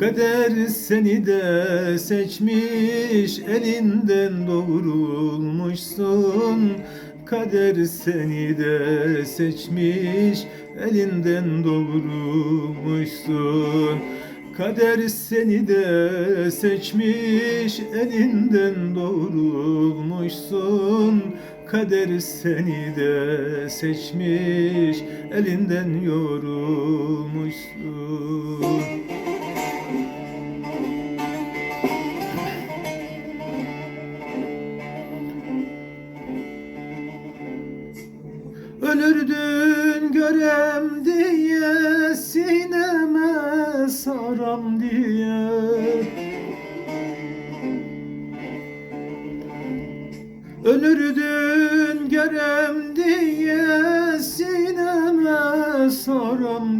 Kader seni de seçmiş, elinden doğrulmuşsun. Kader seni de seçmiş, elinden doğrulmuşsun. Kader seni de seçmiş, elinden doğrulmuşsun. Kader seni de seçmiş, elinden yorulmuşsun. Ölürdün görem diye sineme saram diye. Ölürdün görem diye sineme saram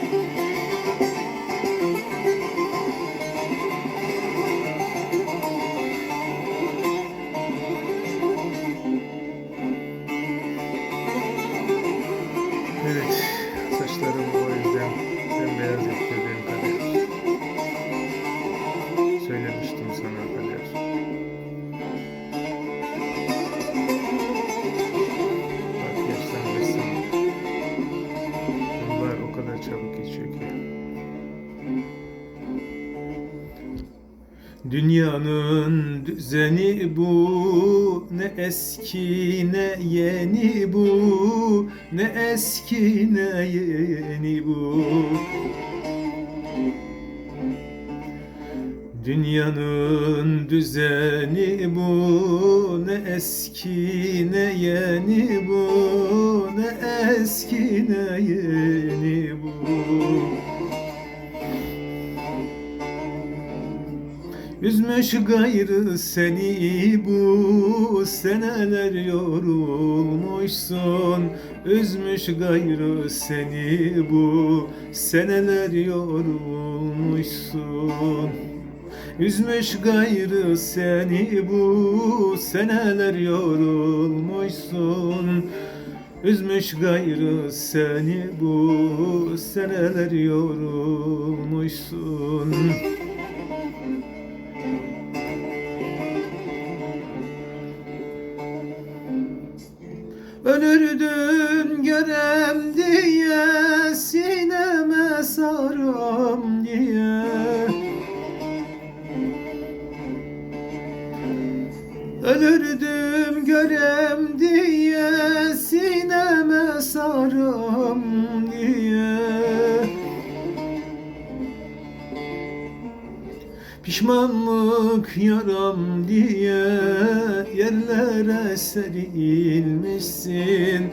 Thank you. Kadar çabuk geçiyor ki. Dünyanın düzeni bu Ne eski ne yeni bu Ne eski ne yeni bu Dünyanın düzeni bu Ne eski ne yeni bu Ne eski ne yeni Üzmüş gayrı seni bu seneler yorulmuşsun. Üzmüş gayrı seni bu seneler yorulmuşsun. Üzmüş gayrı seni bu seneler yorulmuşsun. Üzmüş gayrı seni bu seneler yorulmuşsun Ölürdün görem diye sineme saram diye. Ölürdüm görem diye sineme saram Pişmanlık yaram diye yerlere serilmişsin